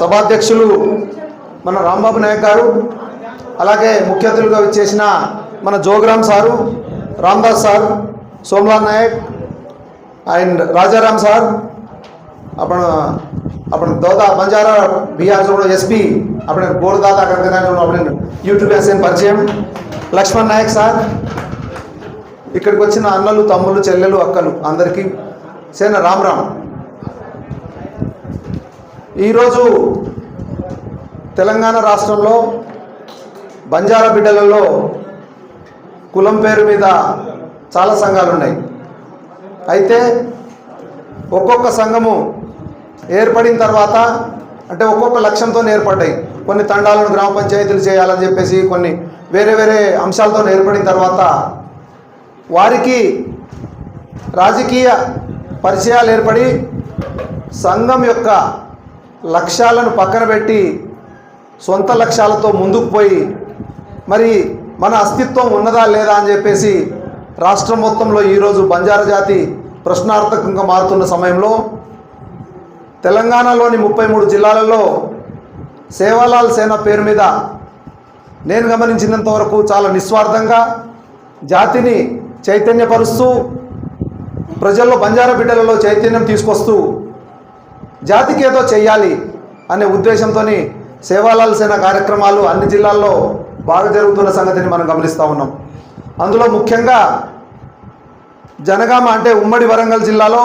సభాధ్యక్షులు మన రాంబాబు నాయక్ గారు అలాగే ముఖ్య అతిథులుగా చేసిన మన Jogram sir Ramdas sir Somlal Nayak and Rajaram sir అప్పుడు అప్పుడు దోదా బంజారా బీఆర్ కూడా ఎస్పీ అప్పుడు బోర్దాత అక్కడ అప్పుడు యూట్యూబ్ ఎస్ఎన్ పరిచయం. లక్ష్మణ్ నాయక్ సార్ ఇక్కడికి వచ్చిన అన్నలు తమ్ముళ్ళు చెల్లెలు అక్కలు అందరికీ సేన రామ్ రామ్. ఈరోజు తెలంగాణ రాష్ట్రంలో బంజారా బిడ్డలలో కులం పేరు మీద చాలా సంఘాలు ఉన్నాయి. అయితే ఒక్కొక్క సంఘము ఏర్పడిన తర్వాత అంటే ఒక్కొక్క లక్ష్యంతో ఏర్పడ్డాయి. కొన్ని తండాలను గ్రామ పంచాయతీలు చేయాలని చెప్పేసి కొన్ని వేరే వేరే అంశాలతో ఏర్పడిన తర్వాత వారికి రాజకీయ పరిచయాలు ఏర్పడి సంఘం యొక్క లక్ష్యాలను పక్కన పెట్టి సొంత లక్ష్యాలతో ముందుకు పోయి మరి మన అస్తిత్వం ఉన్నదా లేదా అని చెప్పేసి రాష్ట్రం మొత్తంలో ఈరోజు బంజారా జాతి ప్రశ్నార్థకంగా మారుతున్న సమయంలో తెలంగాణలోని ముప్పై మూడు జిల్లాలలో సేవాలాల్ సేన పేరు మీద నేను గమనించినంత వరకు చాలా నిస్వార్థంగా జాతిని చైతన్యపరుస్తూ ప్రజల్లో బంజారా బిడ్డలలో చైతన్యం తీసుకొస్తూ జాతికి ఏదో చెయ్యాలి అనే ఉద్దేశంతో సేవాలాల్ సేన కార్యక్రమాలు అన్ని జిల్లాల్లో బాగా జరుగుతున్న సంగతిని మనం గమనిస్తూ ఉన్నాం. అందులో ముఖ్యంగా జనగామ అంటే ఉమ్మడి వరంగల్ జిల్లాలో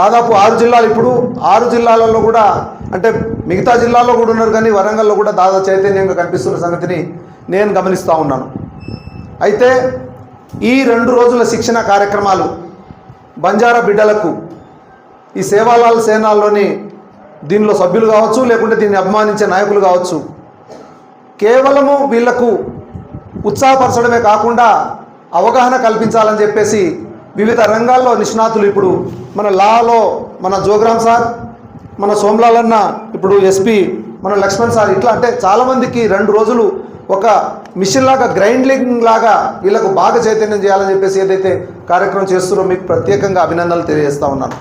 దాదాపు ఆరు జిల్లాలు ఇప్పుడు ఆరు జిల్లాలలో కూడా అంటే మిగతా జిల్లాల్లో కూడా ఉన్నారు కానీ వరంగల్లో కూడా దాదాపు చైతన్యంగా కనిపిస్తున్న సంగతిని నేను గమనిస్తూ ఉన్నాను. అయితే ఈ రెండు రోజుల శిక్షణ కార్యక్రమాలు బంజారా బిడ్డలకు ఈ సేవాలాల్ సేనాల్లోని దీనిలో సభ్యులు కావచ్చు లేకుంటే దీన్ని అభిమానించే నాయకులు కావచ్చు కేవలము వీళ్ళకు ఉత్సాహపరచడమే కాకుండా అవగాహన కల్పించాలని చెప్పేసి వివిధ రంగాల్లో నిష్ణాతులు ఇప్పుడు మన లాలో మన జోగ్రామ్ సార్ మన సోమ్లాలన్న ఇప్పుడు ఎస్పీ మన లక్ష్మణ్ సార్ ఇట్లా అంటే చాలామందికి రెండు రోజులు ఒక మిషన్ లాగా గ్రైండ్లింగ్ లాగా వీళ్ళకు బాగా చైతన్యం చేయాలని చెప్పేసి ఏదైతే కార్యక్రమం చేస్తున్నారో మీకు ప్రత్యేకంగా అభినందనలు తెలియజేస్తా ఉన్నాను.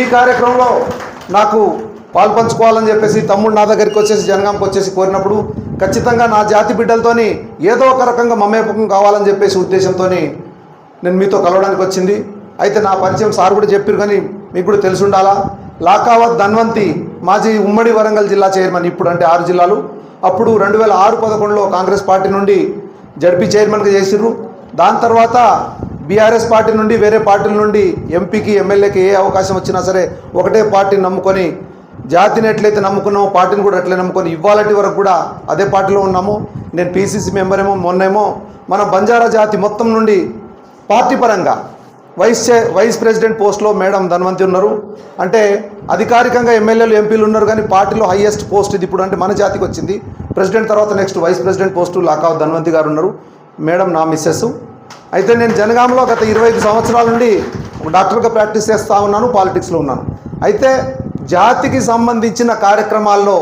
ఈ కార్యక్రమంలో నాకు పాల్పంచుకోవాలని చెప్పేసి తమ్ముడు నా దగ్గరికి వచ్చేసి జనగాంకి వచ్చేసి కోరినప్పుడు ఖచ్చితంగా నా జాతి బిడ్డలతోని ఏదో ఒక రకంగా మమేపకం కావాలని చెప్పేసి ఉద్దేశంతో నేను మీతో కలవడానికి వచ్చింది. అయితే నా పరిచయం సార్ కూడా చెప్పారు కానీ మీకు కూడా తెలిసి ఉండాలా? లాకావత్ ధన్వంతి మాజీ ఉమ్మడి వరంగల్ జిల్లా చైర్మన్ ఇప్పుడు అంటే ఆరు జిల్లాలు. అప్పుడు రెండు వేల ఆరు పదకొండులో కాంగ్రెస్ పార్టీ నుండి జడ్పీ చైర్మన్గా చేసిర్రు. దాని తర్వాత బీఆర్ఎస్ పార్టీ నుండి వేరే పార్టీల నుండి ఎంపీకి ఎమ్మెల్యేకి ఏ అవకాశం వచ్చినా సరే ఒకటే పార్టీని నమ్ముకొని జాతిని ఎట్లయితే నమ్ముకున్నామో పార్టీని కూడా అట్లే నమ్ముకొని ఇవ్వాలటి వరకు కూడా అదే పార్టీలో ఉన్నాము. నేను పీసీసీ మెంబర్ ఏమో మొన్నేమో మన బంజారా జాతి మొత్తం నుండి పార్టీ పరంగా వైస్ చే వైస్ ప్రెసిడెంట్ పోస్ట్లో మేడం ధన్వంతి ఉన్నారు. అంటే అధికారికంగా ఎమ్మెల్యేలు ఎంపీలు ఉన్నారు కానీ పార్టీలో హైయెస్ట్ పోస్ట్ ఇది ఇప్పుడు అంటే మన జాతికి వచ్చింది. ప్రెసిడెంట్ తర్వాత నెక్స్ట్ వైస్ ప్రెసిడెంట్ పోస్టు లాకావ్ ధన్వంతి గారు ఉన్నారు. మేడం నా మిస్సెస్. అయితే నేను జనగాంలో గత ఇరవై ఐదు సంవత్సరాల నుండి ఒక డాక్టర్గా ప్రాక్టీస్ చేస్తూ ఉన్నాను పాలిటిక్స్లో ఉన్నాను. అయితే జాతికి సంబంధించిన కార్యక్రమాల్లో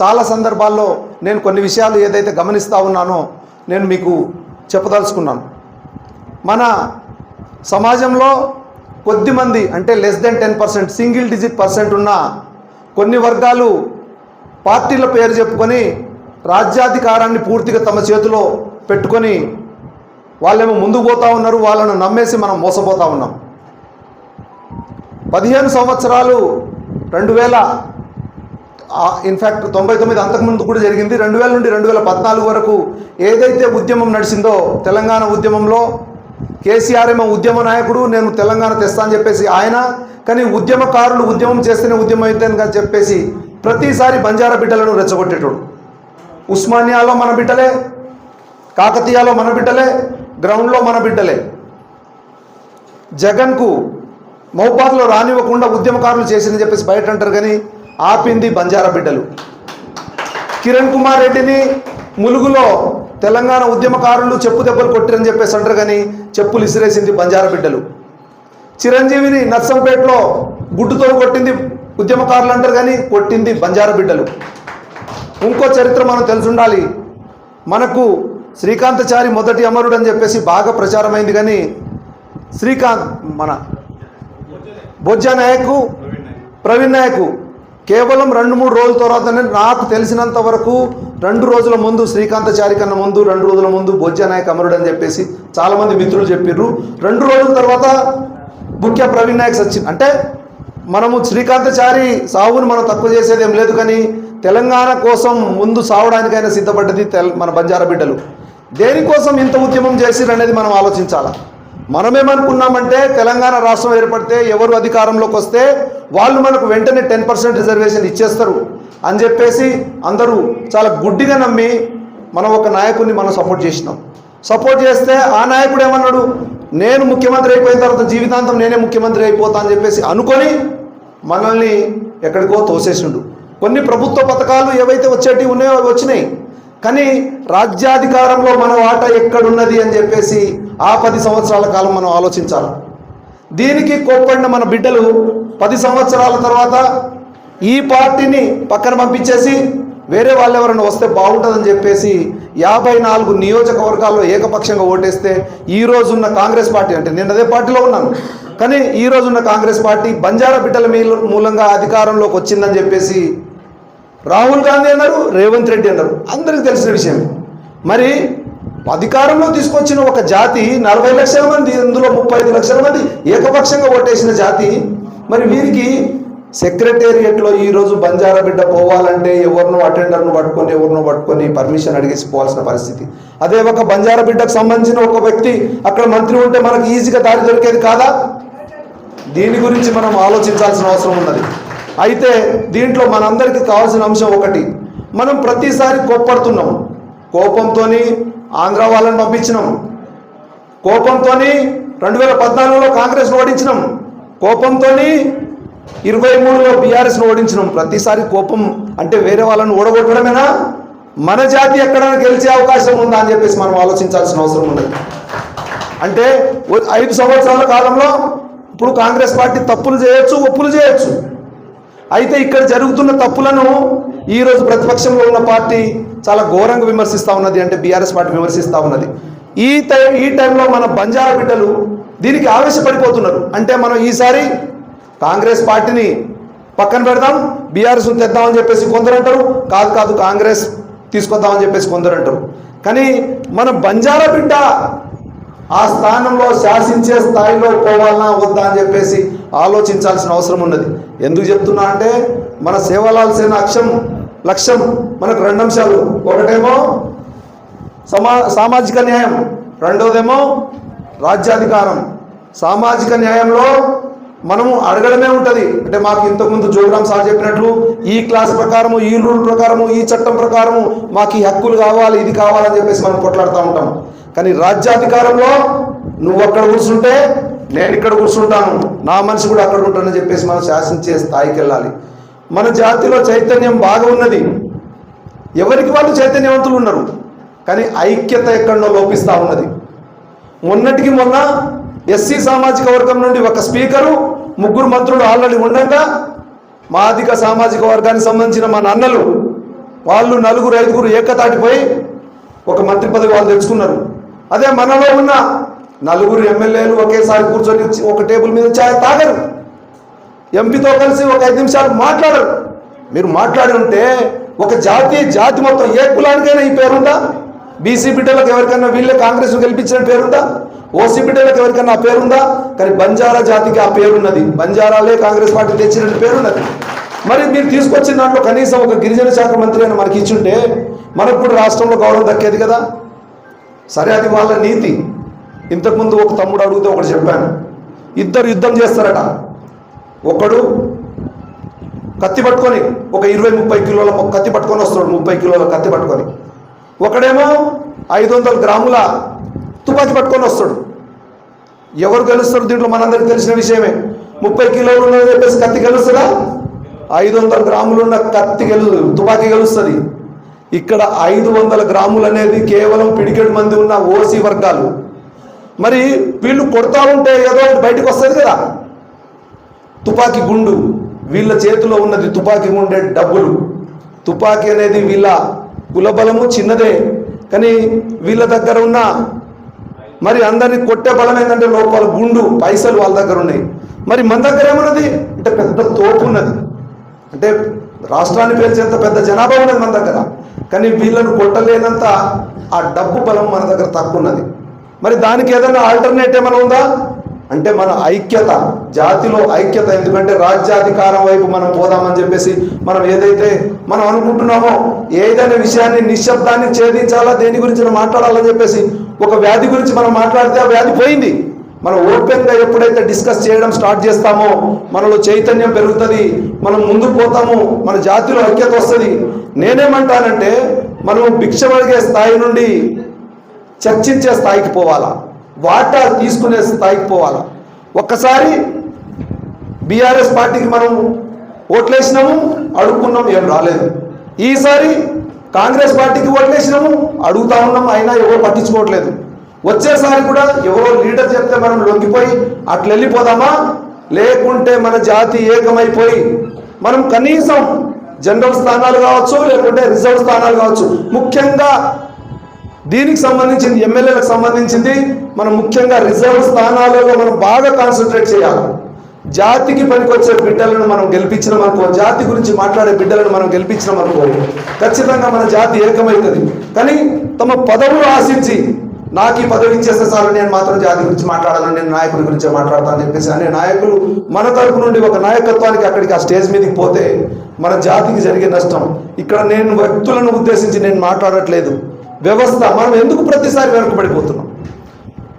చాలా సందర్భాల్లో నేను కొన్ని విషయాలు ఏదైతే గమనిస్తూ ఉన్నానో నేను మీకు చెప్పదలుచుకున్నాను. మన సమాజంలో కొద్దిమంది అంటే less than ten percent single digit percent ఉన్న కొన్ని వర్గాలు పార్టీల పేరు చెప్పుకొని రాజ్యాధికారాన్ని పూర్తిగా తమ చేతిలో పెట్టుకొని వాళ్ళేమో ముందుకు పోతా ఉన్నారు వాళ్ళను నమ్మేసి మనం మోసపోతా ఉన్నాం. పదిహేను సంవత్సరాలు రెండు వేల ఇన్ఫ్యాక్ట్ తొంభై తొమ్మిది అంతకుముందు కూడా జరిగింది. రెండు వేల నుండి రెండు వేల పద్నాలుగు వరకు ఏదైతే ఉద్యమం నడిచిందో తెలంగాణ ఉద్యమంలో కేసీఆర్ ఏమో ఉద్యమ నాయకుడు నేను తెలంగాణ తెస్తా అని చెప్పేసి ఆయన కానీ ఉద్యమకారులు ఉద్యమం చేస్తేనే ఉద్యమం అయితే అని చెప్పేసి ప్రతిసారి బంజారా బిడ్డలను రెచ్చగొట్టేటోడు. ఉస్మానియాలో మన బిడ్డలే కాకతీయాలో మన బిడ్డలే గ్రౌండ్లో మన బిడ్డలే. జగన్కు మౌపాద్లో రానివ్వకుండా ఉద్యమకారులు చేసిందని చెప్పేసి బయట అంటారు కానీ ఆపింది బంజారా బిడ్డలు. కిరణ్ కుమార్ రెడ్డిని ములుగులో తెలంగాణ ఉద్యమకారులు చెప్పు దెబ్బలు కొట్టిరని చెప్పేసి అంటారు కానీ చెప్పులు ఇసిరేసింది బంజారా బిడ్డలు. చిరంజీవిని నర్సంపేటలో గుడ్డుతో కొట్టింది ఉద్యమకారులు అంటారు కానీ కొట్టింది బంజారా బిడ్డలు. ఇంకో చరిత్ర మనం తెలుసుండాలి. మనకు శ్రీకాంతచారి మొదటి అమరుడు అని చెప్పేసి బాగా ప్రచారమైంది కానీ శ్రీకాంత్ మన బొజ్జా నాయకు ప్రవీణ్ నాయకు కేవలం రెండు మూడు రోజుల తర్వాతనే నాకు తెలిసినంత వరకు రెండు రోజుల ముందు శ్రీకాంతచారి కన్నా ముందు రెండు రోజుల ముందు బొజ్జనాయక్ అమరుడు అని చెప్పేసి చాలామంది మిత్రులు చెప్పిర్రు. రెండు రోజుల తర్వాత ముఖ్య ప్రవీణ్ నాయక్ సచిన్ అంటే మనము శ్రీకాంతచారి సావును మనం తక్కువ చేసేది ఏం లేదు కానీ తెలంగాణ కోసం ముందు సావడానికైనా సిద్ధపడ్డది తెల మన బంజారా బిడ్డలు. దేనికోసం ఇంత ఉద్యమం చేసిరు అనేది మనం ఆలోచించాలి? మనమేమనుకున్నామంటే తెలంగాణ రాష్ట్రం ఏర్పడితే ఎవరు అధికారంలోకి వస్తే వాళ్ళు మనకు వెంటనే టెన్ పర్సెంట్ రిజర్వేషన్ ఇచ్చేస్తారు అని చెప్పేసి అందరూ చాలా గుడ్డిగా నమ్మి మనం ఒక నాయకుడిని మనం సపోర్ట్ చేసినాం. సపోర్ట్ చేస్తే ఆ నాయకుడు ఏమన్నాడు? నేను ముఖ్యమంత్రి అయిపోయిన తర్వాత జీవితాంతం నేనే ముఖ్యమంత్రి అయిపోతా అని చెప్పేసి అనుకొని మనల్ని ఎక్కడికో తోసేసిండు. కొన్ని ప్రభుత్వ పథకాలు ఏవైతే వచ్చేటివి ఉన్నాయో అవి వచ్చినాయి. కానీ రాజ్యాధికారంలో మన వాటా ఎక్కడున్నది అని చెప్పేసి ఆ పది సంవత్సరాల కాలం మనం ఆలోచించాలి. దీనికి కోప్పడిన మన బిడ్డలు పది సంవత్సరాల తర్వాత ఈ పార్టీని పక్కన పంపించేసి వేరే వాళ్ళు ఎవరైనా వస్తే బాగుంటుందని చెప్పేసి యాభై నాలుగు నియోజకవర్గాల్లో ఏకపక్షంగా ఓటేస్తే ఈ రోజున్న కాంగ్రెస్ పార్టీ అంటే నేను అదే పార్టీలో ఉన్నాను. కానీ ఈ రోజున్న కాంగ్రెస్ పార్టీ బంజారా బిడ్డల మీ మూలంగా అధికారంలోకి వచ్చిందని చెప్పేసి రాహుల్ గాంధీ అన్నారు రేవంత్ రెడ్డి అన్నారు. అందరికీ తెలిసిన విషయం మరి అధికారంలో తీసుకొచ్చిన ఒక జాతి నలభై లక్షల మంది ఇందులో ముప్పై ఐదు లక్షల మంది ఏకపక్షంగా ఓటేసిన జాతి మరి వీరికి సెక్రటేరియట్లో ఈరోజు బంజారా బిడ్డ పోవాలంటే ఎవరినో అటెండర్ను పట్టుకొని ఎవరినో పట్టుకొని పర్మిషన్ అడిగేసి పోవాల్సిన పరిస్థితి. అదే ఒక బంజారా బిడ్డకు సంబంధించిన ఒక వ్యక్తి అక్కడ మంత్రి ఉంటే మనకు ఈజీగా దారి దొరికేది కాదా? దీని గురించి మనం ఆలోచించాల్సిన అవసరం ఉన్నది. అయితే దీంట్లో మనందరికీ కావాల్సిన అంశం ఒకటి. మనం ప్రతిసారి కోప్పడుతున్నాం. కోపంతో ఆంధ్ర వాళ్ళని పంపించినాం. కోపంతో రెండు వేల పద్నాలుగులో కాంగ్రెస్ను ఓడించినాం. కోపంతో ఇరవై మూడులో బీఆర్ఎస్ను ఓడించినాం. ప్రతిసారి కోపం అంటే వేరే వాళ్ళని ఓడగొట్టడమేనా? మన జాతి ఎక్కడైనా గెలిచే అవకాశం ఉందా అని చెప్పేసి మనం ఆలోచించాల్సిన అవసరం ఉన్నది. అంటే ఐదు సంవత్సరాల కాలంలో ఇప్పుడు కాంగ్రెస్ పార్టీ తప్పులు చేయొచ్చు ఒప్పులు చేయొచ్చు. అయితే ఇక్కడ జరుగుతున్న తప్పులను ఈరోజు ప్రతిపక్షంలో ఉన్న పార్టీ చాలా ఘోరంగా విమర్శిస్తూ ఉన్నది అంటే బీఆర్ఎస్ పార్టీ విమర్శిస్తూ ఉన్నది. ఈ టైం ఈ టైంలో మన బంజారా బిడ్డలు దీనికి ఆవేశపడిపోతున్నారు. అంటే మనం ఈసారి కాంగ్రెస్ పార్టీని పక్కన పెడదాం బీఆర్ఎస్ తెద్దామని చెప్పేసి కొందరు అంటారు. కాదు కాదు కాంగ్రెస్ తీసుకొద్దామని చెప్పేసి కొందరు అంటారు. కానీ మన బంజారా బిడ్డ ఆ స్థానంలో శాసించే స్థాయిలో పోవాలన్నా వద్దా అని చెప్పేసి ఆలోచించాల్సిన అవసరం ఉన్నది. ఎందుకు చెప్తున్నా అంటే మన సేవలాల్సిన అక్షం లక్ష్యం మనకు రెండు అంశాలు. ఒకటేమో సమా సామాజిక న్యాయం రెండోదేమో రాజ్యాధికారం. సామాజిక న్యాయంలో మనము అడగడమే ఉంటుంది. అంటే మాకు ఇంతకుముందు జోగ్రామ్ సార్ చెప్పినట్లు ఈ క్లాస్ ప్రకారము ఈ రూల్ ప్రకారము ఈ చట్టం ప్రకారము మాకు ఈ హక్కులు కావాలి ఇది కావాలని చెప్పేసి మనం కొట్లాడుతూ ఉంటాం. కానీ రాజ్యాధికారంలో నువ్వు అక్కడ కూర్చుంటే నేను ఇక్కడ కూర్చుంటాను. నా మనిషి కూడా అక్కడ ఉంటానని చెప్పేసి మనం శాసించే స్థాయికి వెళ్ళాలి. మన జాతిలో చైతన్యం బాగా ఉన్నది. ఎవరికి వాళ్ళు చైతన్యవంతులు ఉన్నారు కానీ ఐక్యత ఎక్కడో లోపిస్తూ ఉన్నది. మొన్నటికి మొన్న ఎస్సీ సామాజిక వర్గం నుండి ఒక స్పీకరు ముగ్గురు మంత్రులు ఆల్రెడీ ఉండగా మాదిక సామాజిక వర్గానికి సంబంధించిన మా నాన్నలు వాళ్ళు నలుగురు ఐదుగురు ఏకతాటిపోయి ఒక మంత్రి పదవి వాళ్ళు తెచ్చుకున్నారు. అదే మనలో ఉన్న నలుగురు ఎమ్మెల్యేలు ఒకేసారి కూర్చొని ఒక టేబుల్ మీద చాయ్ తాగరు. ఎంపీతో కలిసి ఒక ఐదు నిమిషాలు మాట్లాడరు. మీరు మాట్లాడి ఉంటే ఒక జాతి జాతి మొత్తం ఏ కులానికైనా ఈ పేరుందా? బీసీ బిడ్డలకు ఎవరికైనా వీళ్ళే కాంగ్రెస్ గెలిపించిన పేరుందా? ఓసీ బిడ్డలకు ఎవరికైనా ఆ పేరుందా? కానీ బంజారా జాతికి ఆ పేరున్నది. బంజారాలే కాంగ్రెస్ పార్టీ తెచ్చిన పేరున్నది. మరి మీరు తీసుకొచ్చిన దాంట్లో కనీసం ఒక గిరిజన శాఖ మంత్రి అయినా మనకి ఇచ్చుంటే మనకు కూడా రాష్ట్రంలో గౌరవం దక్కేది కదా? సరే అది వాళ్ళ నీతి. ఇంతకుముందు ఒక తమ్ముడు అడిగితే ఒకటి చెప్పాను. ఇద్దరు యుద్ధం చేస్తారట. ఒకడు కత్తి పట్టుకొని ఒక ఇరవై ముప్పై కిలోల కత్తి పట్టుకొని వస్తాడు ముప్పై కిలోల కత్తి పట్టుకొని. ఒకడేమో ఐదు వందల గ్రాముల తుపాకీ పట్టుకొని వస్తాడు. ఎవరు గెలుస్తారు దీంట్లో మనందరికి తెలిసిన విషయమే. ముప్పై కిలోలు ఉన్నది చెప్పేసి కత్తి గెలుస్తుందా? ఐదు వందల గ్రాములు ఉన్న కత్తి గెలు తుపాకీ గెలుస్తుంది. ఇక్కడ ఐదు వందల గ్రాములు అనేది కేవలం పిడికెడు మంది ఉన్న ఓసీ వర్గాలు. మరి వీళ్ళు కొడతా ఉంటే ఏదో బయటకు వస్తుంది కదా. తుపాకీ గుండు వీళ్ళ చేతిలో ఉన్నది తుపాకీ ఉండే డబ్బులు. తుపాకీ అనేది వీళ్ళ కులబలము చిన్నదే కానీ వీళ్ళ దగ్గర ఉన్న మరి అందరిని కొట్టే బలం ఏంటంటే లోపల గుండు పైసలు వాళ్ళ దగ్గర ఉన్నాయి. మరి మన దగ్గర ఏమున్నది? అంటే పెద్ద తోపు ఉన్నది. అంటే రాష్ట్రాన్ని పేర్చేంత పెద్ద జనాభా ఉన్నది మన దగ్గర. కానీ వీళ్ళను కొట్టలేనంత ఆ డబ్బు బలం మన దగ్గర తక్కువ ఉన్నది మరి దానికి ఏదైనా ఆల్టర్నేట్ ఏమైనా ఉందా? అంటే మన ఐక్యత జాతిలో ఐక్యత ఎందుకంటే రాజ్యాధికారం వైపు మనం పోదామని చెప్పేసి మనం ఏదైతే మనం అనుకుంటున్నామో ఏదైనా విషయాన్ని నిశ్శబ్దాన్ని ఛేదించాలా దేని గురించి మాట్లాడాలని చెప్పేసి ఒక వ్యాధి గురించి మనం మాట్లాడితే ఆ వ్యాధి పోయింది. మనం ఓపెన్గా ఎప్పుడైతే డిస్కస్ చేయడం స్టార్ట్ చేస్తామో మనలో చైతన్యం పెరుగుతుంది మనం ముందుకు పోతాము మన జాతిలో ఐక్యత వస్తుంది. నేనేమంటానంటే మనం భిక్ష అడిగే స్థాయి నుండి చర్చించే స్థాయికి పోవాలా. వాటా తీసుకునే స్థాయికి పోవాలా. ఒక్కసారి బీఆర్ఎస్ పార్టీకి మనం ఓట్లేసినాము అడుక్కున్నాం ఏం రాలేదు. ఈసారి కాంగ్రెస్ పార్టీకి ఓట్లేసినాము అడుగుతా ఉన్నాం అయినా ఎవరు పట్టించుకోవట్లేదు. వచ్చేసారి కూడా ఎవరో లీడర్ చెప్తే మనం లొంగిపోయి అట్లా వెళ్ళిపోదామా లేకుంటే మన జాతి ఏకమైపోయి మనం కనీసం జనరల్ స్థానాలు కావచ్చు లేకుంటే రిజర్వ్ స్థానాలు కావచ్చు. ముఖ్యంగా దీనికి సంబంధించింది ఎమ్మెల్యేలకు సంబంధించింది మనం ముఖ్యంగా రిజర్వ్ స్థానాలలో మనం బాగా కాన్సన్ట్రేట్ చేయాలి. జాతికి పనికొచ్చే బిడ్డలను మనం గెలిపించినాం అనుకో జాతి గురించి మాట్లాడే బిడ్డలను మనం గెలిపించినాం అనుకో ఖచ్చితంగా మన జాతి ఏకమవుతుంది. కానీ తమ పదవులు ఆశించి నాకు ఈ పదవి ఇచ్చేస్తే చాలు నేను మాత్రం జాతి గురించి మాట్లాడాలని నేను నాయకుడి గురించి మాట్లాడతాను చెప్పేసి అనే నాయకులు మన తరపు నుండి ఒక నాయకత్వానికి అక్కడికి ఆ స్టేజ్ మీదకి పోతే మన జాతికి జరిగే నష్టం. ఇక్కడ నేను వ్యక్తులను ఉద్దేశించి నేను మాట్లాడట్లేదు. వ్యవస్థ మనం ఎందుకు ప్రతిసారి వెనుకబడిపోతున్నాం?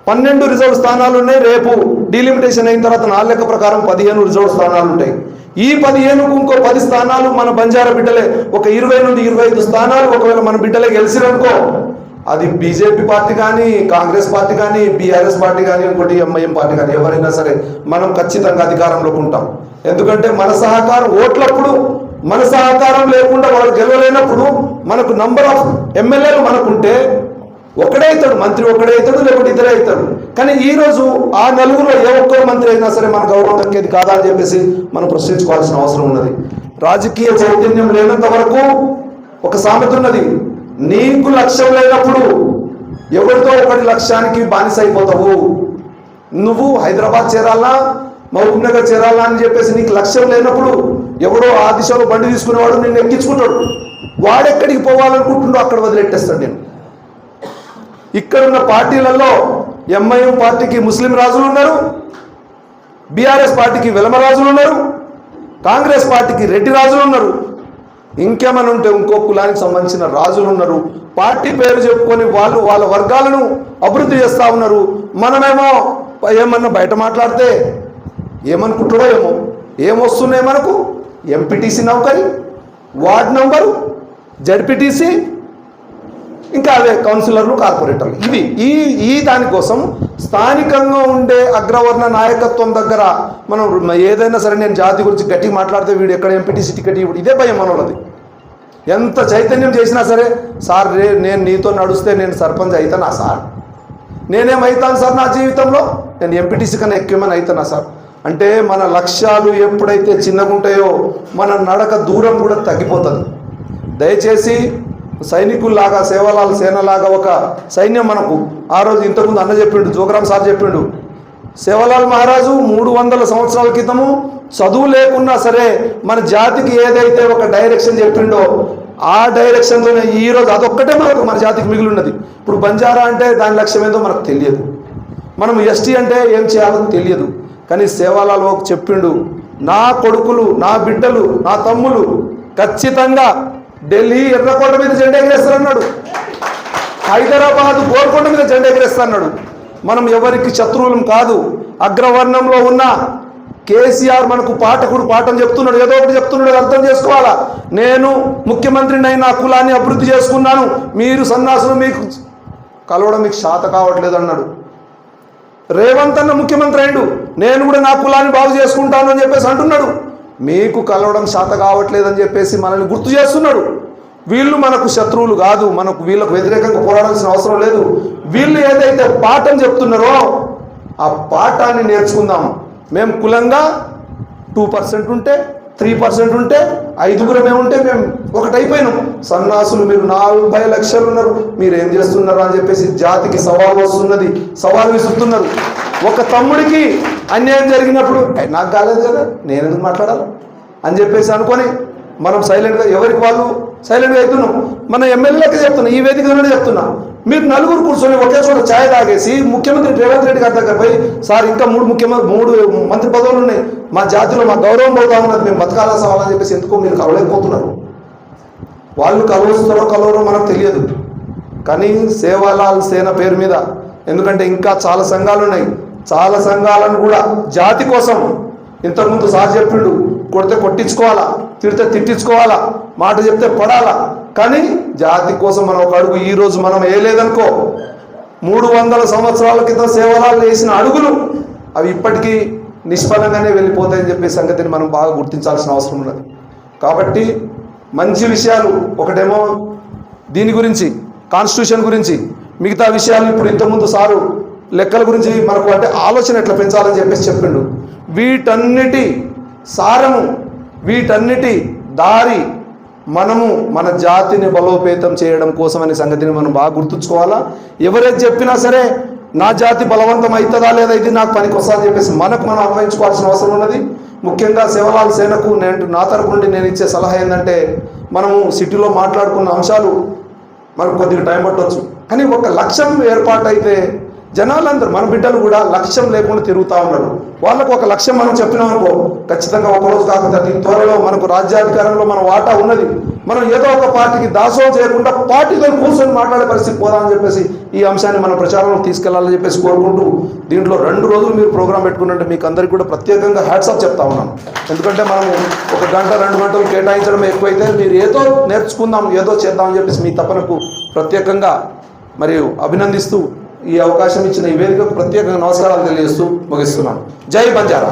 పన్నెండు రిజర్వ్ స్థానాలు ఉన్నాయి రేపు డీలిమిటేషన్ అయిన తర్వాత నా లెక్క ప్రకారం పదిహేను రిజర్వ్ స్థానాలు ఉంటాయి. ఈ పదిహేనుకు ఇంకో పది స్థానాలు మన బంజారా బిడ్డలే ఒక ఇరవై నుండి ఇరవై ఐదు స్థానాలు ఒకవేళ మన బిడ్డలే గెలిచిరనుకో అది బీజేపీ పార్టీ కానీ కాంగ్రెస్ పార్టీ కానీ బీఆర్ఎస్ పార్టీ కానీ ఇంకోటి ఎంఐఎం పార్టీ కానీ ఎవరైనా సరే మనం ఖచ్చితంగా అధికారంలోకి ఉంటాం. ఎందుకంటే మన సహకారం ఓట్లప్పుడు మన సహకారం లేకుండా వాళ్ళు గెలవలేనప్పుడు మనకు నంబర్ ఆఫ్ ఎమ్మెల్యేలు మనకుంటే ఒకడే అవుతాడు మంత్రి ఒకడే అవుతాడు లేకుంటే ఇద్దరే అవుతాడు కానీ ఈ రోజు ఆ నలుగురు ఏ ఒక్కరు మంత్రి అయినా సరే మన గౌరవం దక్కేది కాదా అని చెప్పేసి మనం ప్రశ్నించుకోవాల్సిన అవసరం ఉన్నది. రాజకీయ చైతన్యం లేనంత వరకు ఒక సామెత ఉన్నది. నీకు లక్ష్యం లేనప్పుడు ఎవరితో ఒకటి లక్ష్యానికి బానిస అయిపోతావు నువ్వు హైదరాబాద్ చేరాలా? మహబూబ్ నగర్ చేరాలా అని చెప్పేసి నీకు లక్ష్యం లేనప్పుడు ఎవడో ఆ దిశలో బండి తీసుకునేవాడు నిన్ను ఎక్కించుకుంటాడు. వాడెక్కడికి పోవాలనుకుంటుండో అక్కడ వదిలెట్టేస్తాడు నేను. ఇక్కడున్న పార్టీలలో ఎంఐఎం పార్టీకి ముస్లిం రాజులు ఉన్నారు బీఆర్ఎస్ పార్టీకి వెలమ రాజులు ఉన్నారు కాంగ్రెస్ పార్టీకి రెడ్డి రాజులు ఉన్నారు. ఇంకేమైనా ఉంటే ఇంకో కులానికి సంబంధించిన రాజులు ఉన్నారు పార్టీ పేరు చెప్పుకొని వాళ్ళు వాళ్ళ వర్గాలను అభివృద్ధి చేస్తూ ఉన్నారు. మనమేమో ఏమన్నా బయట మాట్లాడితే ఏమనుకుంటాడో ఏమో ఏమొస్తున్నాయి మనకు? ఎంపీటీసీ నౌకరి వార్డ్ నంబరు జడ్పీటీసీ ఇంకా అవే కౌన్సిలర్లు కార్పొరేటర్లు. ఇవి. ఈ ఈ దానికోసం స్థానికంగా ఉండే అగ్రవర్ణ నాయకత్వం దగ్గర మనం ఏదైనా సరే నేను జాతి గురించి గట్టిగా మాట్లాడితే వీడు ఎక్కడ ఎంపీటీసీ టికెట్ ఇవ్వడు. ఇదే భయం మనోళ్ళది. ఎంత చైతన్యం చేసినా సరే సార్ రే నేను నీతో నడుస్తే నేను సర్పంచ్ అవుతానా సార్? నేనేమవుతాను సార్ నా జీవితంలో? నేను ఎంపీటీసీ కన్నా ఎక్కువమని అవుతానా సార్? అంటే మన లక్ష్యాలు ఎప్పుడైతే చిన్నగా ఉంటాయో మన నడక దూరం కూడా తగ్గిపోతుంది. దయచేసి సైనికుల్లాగా సేవలాల సేనలాగా ఒక సైన్యం మనకు. ఆ రోజు ఇంతకుముందు అన్న చెప్పిండు జోగ్రామ్ సార్ చెప్పిండు. సేవలాల్ మహారాజు మూడు వందల సంవత్సరాల క్రితము చదువు లేకున్నా సరే మన జాతికి ఏదైతే ఒక డైరెక్షన్ చెప్పిండో ఆ డైరెక్షన్లోనే ఈ రోజు అదొక్కటే మనకు మన జాతికి మిగిలి ఉన్నది ఇప్పుడు బంజారా అంటే దాని లక్ష్యం ఏందో మనకు తెలియదు. మనం ఎస్టీ అంటే ఏం చేయాలో తెలియదు. కానీ సేవాలలో చెప్పిండు నా కొడుకులు నా బిడ్డలు నా తమ్ములు ఖచ్చితంగా ఢిల్లీ ఎర్రకోట మీద జెండా ఎగరేస్తారన్నాడు హైదరాబాద్ గోల్కొండ మీద జెండా ఎగరేస్తాడు మనం ఎవరికి శత్రువులం కాదు అగ్రవర్ణంలో ఉన్న కేసీఆర్ మనకు పాఠకుడు పాఠం చెప్తున్నాడు ఏదో ఒకటి చెప్తున్నాడు అర్థం చేసుకోవాలా? నేను ముఖ్యమంత్రిని అయిన కులాన్ని అభివృద్ధి చేసుకున్నాను మీరు సన్నాసులు మీకు కలవడం మీకు శాత కావట్లేదు అన్నాడు రేవంత్ అన్న ముఖ్యమంత్రి అయ్యాడు నేను కూడా నా కులాన్ని బాగు చేసుకుంటాను అని చెప్పేసి అంటున్నాడు. మీకు కలవడం శాత కావట్లేదని చెప్పేసి మనల్ని గుర్తు చేస్తున్నాడు. వీళ్ళు మనకు శత్రువులు కాదు మనకు వీళ్ళకు వ్యతిరేకంగా పోరాడాల్సిన అవసరం లేదు. వీళ్ళు ఏదైతే పాఠం చెప్తున్నారో ఆ పాఠాన్ని నేర్చుకుందాం. మేము కులంగా టూ పర్సెంట్ ఉంటే త్రీ పర్సెంట్ ఉంటే ఐదుగురం ఉంటే మేము ఒకటైపోయినాం. సన్నాసులు మీరు నలభై లక్షలు ఉన్నారు మీరు ఏం చేస్తున్నారు అని చెప్పేసి జాతికి సవాల్ వస్తున్నది సవాల్ విసురుతున్నారు. ఒక తమ్ముడికి అన్యాయం జరిగినప్పుడు నాకు కాలేదు కదా నేను ఎందుకు మాట్లాడాలి? అని చెప్పేసి అనుకొని మనం సైలెంట్గా ఎవరికి వాళ్ళు సైలెంట్గా అవుతున్నాం మన ఎమ్మెల్యేకి చెప్తున్నాం ఈ వేదిక నుండి చెప్తున్నాం. మీరు నలుగురు కూర్చొని ఒకే చోట ఛాయ్ తాగేసి ముఖ్యమంత్రి రేవంత్ రెడ్డి గారి దగ్గర పోయి సార్ ఇంకా మూడు ముఖ్యమంత్రి మూడు మంత్రి పదవులు ఉన్నాయి. మా జాతిలో మా గౌరవం పోతా ఉన్నది. మేము బతకాలా సవాలని చెప్పేసి ఎందుకో మీరు కలవలేకపోతున్నారు? వాళ్ళు కలవస్తారో కలవరో మనకు తెలియదు. కానీ సేవాలాల్ సేన పేరు మీద ఎందుకంటే ఇంకా చాలా సంఘాలు ఉన్నాయి. చాలా సంఘాలను కూడా జాతి కోసం ఇంతకుముందు సార్ చెప్పిండు కొడితే కొట్టించుకోవాలా తిడితే తిట్టించుకోవాలా మాట చెప్తే పడాలా కానీ జాతి కోసం మనం ఒక అడుగు ఈ రోజు మనం వేయలేదనుకో మూడు వందల సంవత్సరాల క్రితం సేవలాలు వేసిన అడుగులు అవి ఇప్పటికీ నిష్ఫలంగానే వెళ్ళిపోతాయని చెప్పే సంగతిని మనం బాగా గుర్తించాల్సిన అవసరం ఉన్నది. కాబట్టి మంచి విషయాలు ఒకటేమో దీని గురించి కాన్స్టిట్యూషన్ గురించి మిగతా విషయాలు ఇప్పుడు ఇంతకుముందు సారు లెక్కల గురించి మనకు అంటే ఆలోచన ఎట్లా పెంచాలని చెప్పేసి చెప్పిండు. వీటన్నిటి సారము వీటన్నిటి దారి మనము మన జాతిని బలోపేతం చేయడం కోసం అనే సంగతిని మనం బాగా గుర్తుంచుకోవాలా? ఎవరైతే చెప్పినా సరే నా జాతి బలవంతం అవుతుందా లేదా ఇది నాకు పనికి అని చెప్పేసి మనకు మనం అన్వయించుకోవాల్సిన అవసరం ఉన్నది. ముఖ్యంగా శివలాల్ సేనకు నేను నా తరపు నుండి నేను ఇచ్చే సలహా ఏంటంటే మనము సిటీలో మాట్లాడుకున్న అంశాలు మనకు కొద్దిగా టైం పట్టవచ్చు కానీ ఒక లక్ష్యం ఏర్పాటైతే జనాలందరూ మన బిడ్డలు కూడా లక్ష్యం లేకుండా తిరుగుతూ ఉన్నారు. వాళ్ళకు ఒక లక్ష్యం మనం చెప్పినాం అనుకో ఖచ్చితంగా ఒక రోజు కాకపోతే త్వరలో మనకు రాజ్యాధికారంలో మన వాటా ఉన్నది. మనం ఏదో ఒక పార్టీకి దాసోహం చేయకుండా పార్టీతో కూర్చొని మాట్లాడే పరిస్థితి పోదామని చెప్పేసి ఈ అంశాన్ని మన ప్రచారంలో తీసుకెళ్ళాలని చెప్పేసి కోరుకుంటూ దీంట్లో రెండు రోజులు మీరు ప్రోగ్రాం పెట్టుకున్నట్టు మీకు అందరికీ కూడా ప్రత్యేకంగా హ్యాట్సాప్ చెప్తా ఉన్నాను. ఎందుకంటే మనం ఒక గంట రెండు గంటలు కేటాయించడం ఎక్కువైతే మీరు ఏదో నేర్చుకుందాం ఏదో చేద్దామని చెప్పేసి మీ తపనకు ప్రత్యేకంగా మరియు అభినందిస్తూ ఈ అవకాశం ఇచ్చిన ఈ వేదికకు ప్రత్యేకంగా నమస్కారాలు తెలియజేస్తూ ముగిస్తున్నాను. జై బంజారా.